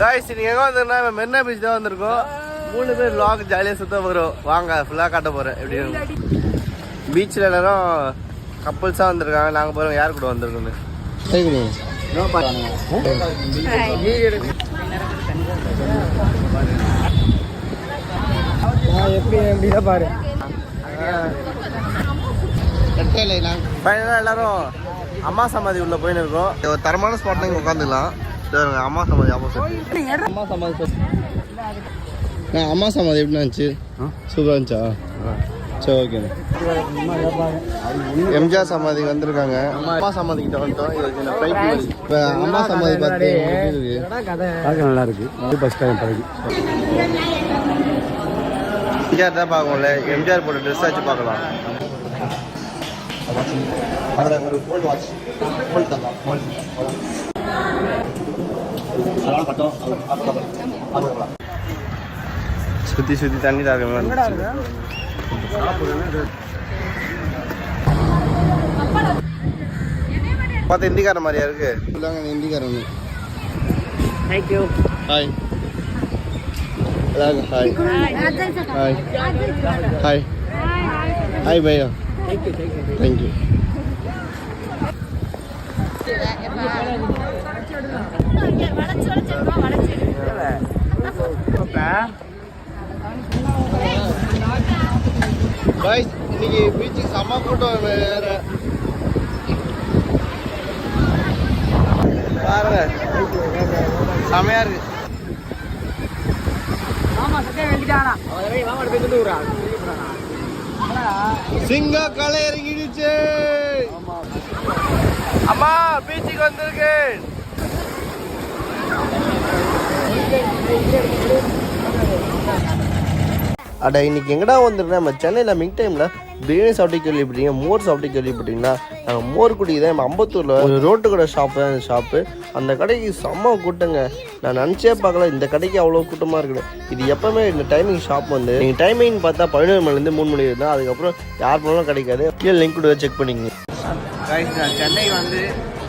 Guys நீங்கள் எங்கே வந்திருக்கோம் மெரினா பீச் தான் வந்திருக்கோம். மூணு பேர் லாக் ஜாலியாக சுத்த போகிறோம் வாங்க ஃபுல்லாக காட்ட போகிறேன் எப்படி பீச்சில் எல்லாரும் கப்புள்ஸாக வந்திருக்காங்க. நாங்கள் போகிறோம் யார் கூட வந்திருக்கோன்னு? எப்படி எப்படிதான் பாரு. ஃபைனலாக எல்லாரும் அம்மா சமாதி உள்ள போயின்னு இருக்கோம். ஒரு தரமான ஸ்பாட்ல இங்கே உட்காந்துக்கலாம். பாருங்க, அம்மா சமாதி ஆப்போசிட் அம்மா சமாதி அம்மா சமாதி எப்படி இருந்துச்சு? சூப்பராக இருந்துச்சா? சரி ஓகே எம்ஜிஆர் சமாதி வந்திருக்காங்க. அம்மா சமாதி கிட்ட வந்துட்டோம். இப்ப அம்மா சமாதி பார்த்து பார்க்க நல்லா இருக்கு. ஃபஸ்ட் டைம் பழகி எம்ஜிஆர் தான் பார்க்கணும்ல. எம்ஜிஆர் போட்ட ட்ரெஸ் வச்சு பார்க்கலாம். சுத்தி சுத்தி தண்ணி தாக்க பார்த்து இந்திக்கார மாதிரியா இருக்கு சொல்லுவாங்க இந்திக்காரன் தேங்க்யூ ஹாய் எல்லாருக்கும் ஹாய் ஹாய் ஹாய் ஹாய் பையா தேங்க்யூ பாய்ஸ் இன்னைக்கு பீச்சுக்கு செம்ம கூட்டம் வேற. பாருங்க. செமையா இருக்கு. சிங்க களை இறங்கிடுச்சு. அம்மா பீச்சுக்கு வந்திருக்கேன். அட இன்னைக்கு எங்கடா வந்துருக்கேன்? நம்ம சென்னையில் மிங் டைமில் பிரியாணி சாப்பிட்டு கேள்விப்பட்டீங்க மோர் சாப்பிட்டு கேள்விப்பட்டீங்கன்னா நாங்கள் மோர் குடிக்கு நம்ம அம்பத்தூரில் ஒரு ரோட்டு கடை ஷாப்பு அந்த ஷாப்பு அந்த கடைக்கு செம்ம கூட்டங்க. நான் நினச்சே பார்க்கல இந்த கடைக்கு அவ்வளோ கூட்டமாக இருக்குது. இது எப்போவுமே இந்த டைமிங் ஷாப் வந்து நீங்கள் டைமிங் பார்த்தா பதினோரு மணிலேருந்து மூணு மணி இருந்தால் அதுக்கப்புறம் யார் போனாலும் கிடைக்காது. கீழே லிங்க் கூட செக் பண்ணிங்க நான் சென்னை வந்து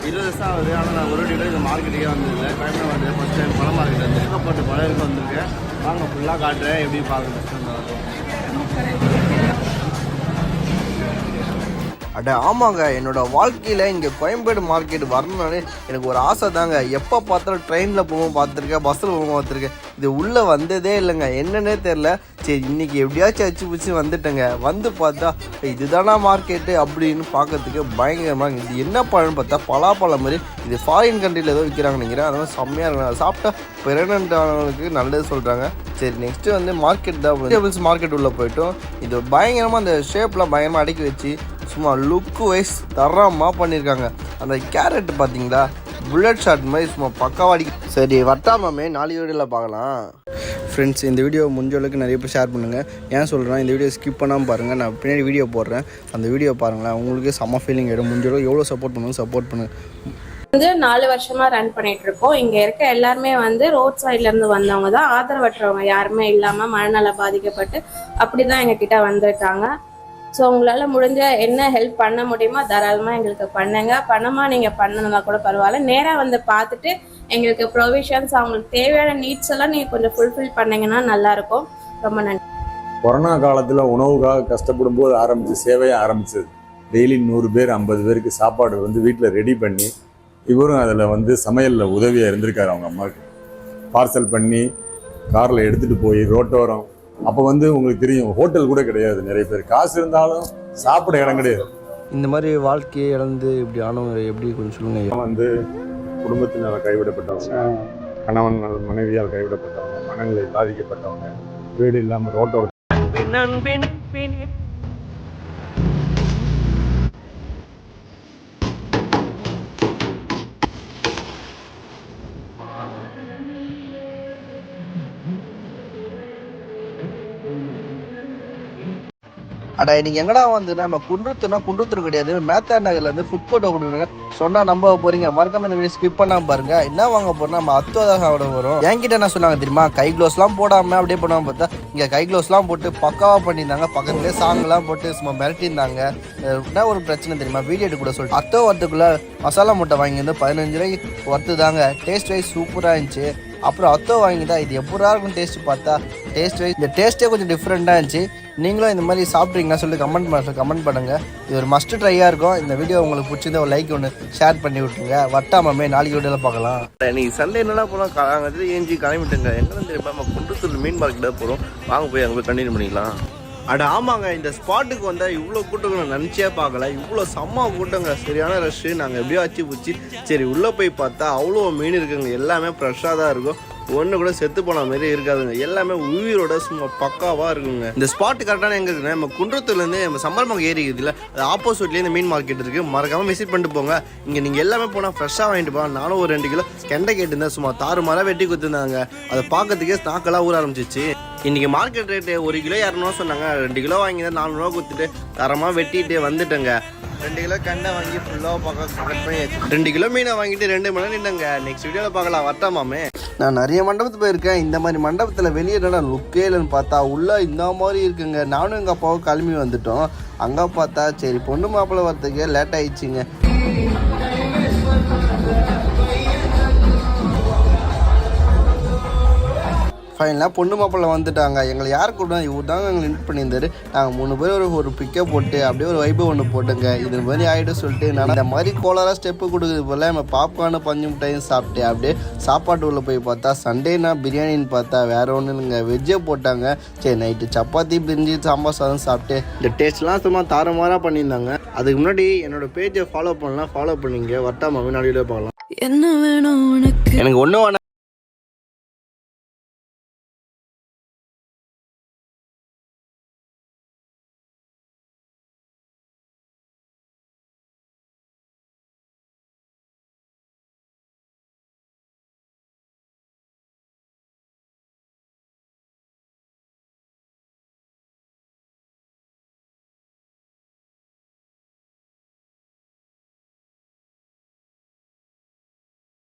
இருபது வருஷம் ஆகுது. ஆனால் நான் ஒரு டிகிரி இந்த மார்க்கெட்டுக்கே வந்ததில்லை. கோயம்புத்தூர் வந்து ஃபஸ்ட் டைம் பழ மார்க்கெட் வந்து போட்டு பழருக்கு வந்திருக்கேன். வாங்க ஃபுல்லாக காட்டுறேன். எப்படி பார்க்கணும். அட ஆமாங்க. என்னோட வாழ்க்கையில் இங்கே கோயம்பேடு மார்க்கெட் வரணும்னு எனக்கு ஒரு ஆசை தாங்க எப்போ பார்த்தாலும் ட்ரெயினில் போகும் பார்த்துருக்கேன் பஸ்ஸில் போகும் பார்த்துருக்கேன். இது உள்ளே வந்ததே இல்லைங்க. என்னன்னே தெரில சரி இன்னைக்கு எப்படியாச்சும் அச்சு பிடிச்சி வந்துட்டேங்க. வந்து பார்த்தா இதுதானா மார்க்கெட்டு அப்படின்னு பார்க்கறதுக்கு பயங்கரமாக இது என்ன பழம்னு பார்த்தா பலாப்பழம் மாதிரி. இது ஃபாரின் கண்ட்ரியில் ஏதோ விற்கிறாங்க நினைக்கிறேன். அதெல்லாம் செம்மையாக இருக்கும் அதை சாப்பிட்டா பிரெக்னென்ட் ஆனவங்களுக்கு நல்லது சொல்கிறாங்க சரி நெக்ஸ்ட்டு வந்து மார்க்கெட் தான். வெஜிடபிள்ஸ் மார்க்கெட் உள்ளே போயிட்டோம். இது பயங்கரமாக அந்த ஷேப்லாம் பயங்கரமாக அடக்கி வச்சு சும்மா லுக்கு வைஸ் தரமாக பண்ணியிருக்காங்க அந்த கேரட் பார்த்தீங்களா புல்லட் ஷாட் மாதிரி சும்மா பக்காவாடி சரி வட்டாமாமே நாளைக்கு வீடியோவில் பார்க்கலாம் ஃப்ரெண்ட்ஸ் இந்த வீடியோ முடிஞ்ச அளவுக்கு நிறைய பேர் ஷேர் பண்ணுங்கள் ஏன் சொல்கிறேன் இந்த வீடியோ ஸ்கிப் பண்ணாமல் பாருங்கள் நான் பின்னாடி வீடியோ போடுறேன். அந்த வீடியோ பாருங்களேன். உங்களுக்கே செம்ம ஃபீலிங் ஆகிடும் முடிஞ்ச அளவுக்கு எவ்வளோ சப்போர்ட் பண்ணுங்க சப்போர்ட் பண்ணுங்கள் வந்து நாலு வருஷமா ரன் பண்ணிட்டு இருக்கோம். இங்க இருக்க எல்லாருமே வந்து ரோட் சைட்ல இருந்து வந்தவங்க தான். ஆதரவற்றவங்க யாருமே இல்லாம மனநல பாதிக்கப்பட்டு அப்படிதான் எங்க கிட்ட வந்திருக்காங்க. ஸோ உங்களால் முடிஞ்ச என்ன ஹெல்ப் பண்ண முடியுமோ தாராளமாக எங்களுக்கு பண்ணுங்க. பணமாக நீங்கள் பண்ணணும்னா கூட பரவாயில்ல. நேராக வந்து பார்த்துட்டு எங்களுக்கு ப்ரொவிஷன்ஸ் அவங்களுக்கு தேவையான நீட்ஸ் எல்லாம் நீங்கள் கொஞ்சம் ஃபுல்ஃபில் பண்ணிங்கன்னா நல்லாயிருக்கும் ரொம்ப நன்றி. கொரோனா காலத்தில் உணவுக்காக கஷ்டப்படும் போது ஆரம்பித்து சேவையை ஆரம்பிச்சது. டெய்லி நூறு பேர் ஐம்பது பேருக்கு சாப்பாடு வந்து வீட்டில் ரெடி பண்ணி இவரும் அதில் வந்து சமையலில் உதவியாக இருந்திருக்காரு அவங்க அம்மாவுக்கு. பார்சல் பண்ணி காரில் எடுத்துகிட்டு போய் ரோட்டோரம் அப்போ வந்து உங்களுக்கு தெரியும் ஹோட்டல் கூட கிடையாது. நிறைய பேர் காசு இருந்தாலும் சாப்பிட இடம் கிடையாது. இந்த மாதிரி வாழ்க்கையை இழந்து இப்படி ஆனவங்க எப்படி கொஞ்சம் சொல்லுங்கள் வந்து குடும்பத்தினர் கைவிடப்பட்டவங்க கணவன் மனைவியால் கைவிடப்பட்டவங்க மனநிலை பாதிக்கப்பட்டவங்க வீடு இல்லாமல் ரோட்டோர அடா இன்னைக்கு எங்கடா வந்து நம்ம குன்றத்துனா குன்றத்தூர் கிடையாது. மேத்தா நகர்ல இருந்து ஃபுட் கோர்ட் கொடுங்க சொன்னா நம்ப போறீங்க. மறக்காம இந்த வீடியோ ஸ்கிப் பண்ணாம பாருங்க. என்ன வாங்க போறோம் நம்ம அத்துவதாக சாப்பிட என்கிட்ட என்ன சொன்னாங்க தெரியுமா? கை க்ளோஸ் எல்லாம் போடாம அப்படியே பண்ணாம பார்த்தா இங்க கை க்ளோஸ் எல்லாம் போட்டு பக்காவா பண்ணியிருந்தாங்க. பக்கத்துலேயே சாங் எல்லாம் போட்டு சும்மா மிரட்டியிருந்தாங்க. என்ன ஒரு பிரச்சனை தெரியுமா? வீடியோ எடுக்க கூட சொல்லிட்டு. அத்தோ வரத்துக்குள்ள மசாலா முட்டை வாங்கி வந்து பதினஞ்சு ரூபாய்க்கு ஒர்த்து தாங்க. டேஸ்ட் வைஸ் சூப்பராக இருந்துச்சு. அப்புறம் அத்தோ வாங்கிதான் இது எப்படா இருக்கும் டேஸ்ட் பார்த்தா டேஸ்ட் வைஸ் இந்த டேஸ்ட்டே கொஞ்சம் டிஃப்ரெண்ட்டாக இருந்துச்சு. நீங்களும் இந்த மாதிரி சாப்பிட்றீங்களா சொல்லி கமெண்ட் பண்ண கமெண்ட் பண்ணுங்கள் இது ஒரு மஸ்ட் ட்ரையாக இருக்கும். இந்த வீடியோ உங்களுக்கு பிடிச்சிருந்தா ஒரு லைக் ஒன்று ஷேர் பண்ணி விட்டுருங்க. வட்டாமமே நாளைக்கு வீடியோவில் பார்க்கலாம். நீங்கள் சண்டே என்னென்ன போனால் காலங்காலத்தில் ஏஞ்சி கிளம்பிட்டுங்க. எங்கே தெரியுமா நம்ம குன்றத்தூர் மீன் மார்க்கெட்டாக போகிறோம் வாங்க போய் அங்கே போய் கண்டினியூ பண்ணிக்கலாம். அட ஆமாங்க இந்த ஸ்பாட்டுக்கு வந்தால் இவ்வளோ கூட்டம் நான் நினச்சே பார்க்கல. இவ்வளோ செம்ம கூட்டங்க. சரியான ரஷ்ஷு நாங்கள் எப்படியோ அச்சு பிடிச்சி சரி உள்ளே போய் பார்த்தா அவ்வளோ மீன் இருக்குங்க. எல்லாமே ஃப்ரெஷ்ஷாக தான் இருக்கும். ஒன்று கூட செத்து போன மாதிரி இருக்காதுங்க. எல்லாமே உயிரோட சும்மா பக்காவாக இருக்குங்க. இந்த ஸ்பாட் கரெக்டான எங்கே இருக்குன்னா நம்ம குன்றத்தூர்லேருந்து நம்ம சம்பரமங்க ஏரி இருக்குதுல்ல அது ஆப்போசிட்லேயே இந்த மீன் மார்க்கெட் இருக்குது மறக்காமல் விசிட் பண்ணிட்டு போங்க. இங்கே நீங்கள் எல்லாமே போனால் ஃப்ரெஷ்ஷாக வாங்கிட்டு போங்க. நானும் ஒரு ரெண்டு கிலோ கெண்டை கேட்டுருந்தேன். சும்மா தாறு மரம் வெட்டி கொடுத்துருந்தாங்க. அதை பார்க்கறதுக்கே ஸ்டாக்கெல்லாம் ஊற ஆரம்பிச்சிச்சு. இன்னைக்கு மார்க்கெட் ரேட்டு ஒரு கிலோ இரநூறுவா சொன்னாங்க. ரெண்டு கிலோ வாங்கி தான் நானூறுவா கொடுத்துட்டு தரமாக வெட்டிட்டு வந்துட்டேங்க. ரெண்டு கிலோ கண்டை வாங்கி ஃபுல்லாக பார்க்க கட் ரெண்டு கிலோ மீனை வாங்கிட்டு ரெண்டு மணி நின்னுங்க நெக்ஸ்ட் வீடியோவில் பார்க்கலாம். வரட்டாமாமே நான் நிறைய மண்டபத்துக்கு போயிருக்கேன். இந்த மாதிரி மண்டபத்தில் வெளியே என்னடா லுக்கே இல்லைன்னு பார்த்தா உள்ளே இந்த மாதிரி இருக்குங்க. நானும் எங்கள் அப்பாவும் கிளம்பி வந்துட்டோம். அங்கே பார்த்தா சரி பொண்ணு மாப்பிள்ளை வரதுக்கு லேட் ஆயிடுச்சுங்க. ஃபைனலாக பொண்ணு மாப்பிள்ளை வந்துட்டாங்க. எங்களை யார் கூட இவர் தாங்க எங்களை இன்ட் பண்ணியிருந்தாரு. நாங்கள் மூணு பேர் ஒரு ஒரு பிக்கை போட்டு அப்படியே ஒரு வைப்பு ஒன்று போட்டுங்க. இது மாதிரி ஆகிடும் சொல்லிட்டு நான் இந்த மாதிரி கோலாராக ஸ்டெப்பு கொடுக்குறது போல் நம்ம பாப்கார்னு பஞ்சு மிட்டாயும் சாப்பிட்டு அப்படியே சாப்பாட்டு உள்ள போய் பார்த்தா சண்டேனா பிரியாணின்னு பார்த்தா வேற ஒன்றும் இல்லைங்க. வெஜ்ஜே போட்டாங்க. சரி நைட்டு சப்பாத்தி பிரிஞ்சு சாம்பார் சாதம் சாப்பிட்டு இந்த டேஸ்ட்லாம் சும்மா தாறுமாறாக பண்ணியிருந்தாங்க. அதுக்கு முன்னாடி என்னோட பேஜை ஃபாலோ பண்ணலாம். ஃபாலோ பண்ணிங்க. வட்டாமா முன்னாடி பார்க்கலாம் என்ன வேணும் எனக்கு ஒன்றும்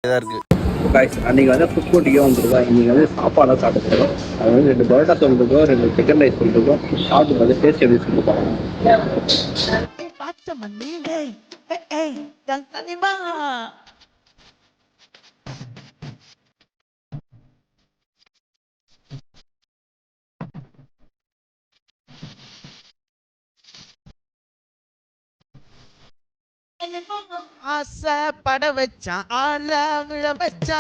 இதாக இருக்குது அன்றைக்கி வந்து ஃபுட் கோர்ட்டுக்கே வந்துருக்கோம் இன்றைக்கி வந்து சாப்பாடாக சாப்பிட்டுருக்கோம் அது வந்து ரெண்டு பரோட்டா சொல்லிருக்கோம் ரெண்டு சிக்கன் ரைஸ் சொல்லிருக்கோம் சாப்பிட்டு பார்த்து டேஸ்ட் எப்படி ஆசை பட வச்சான் ஆள விழ வச்சான்.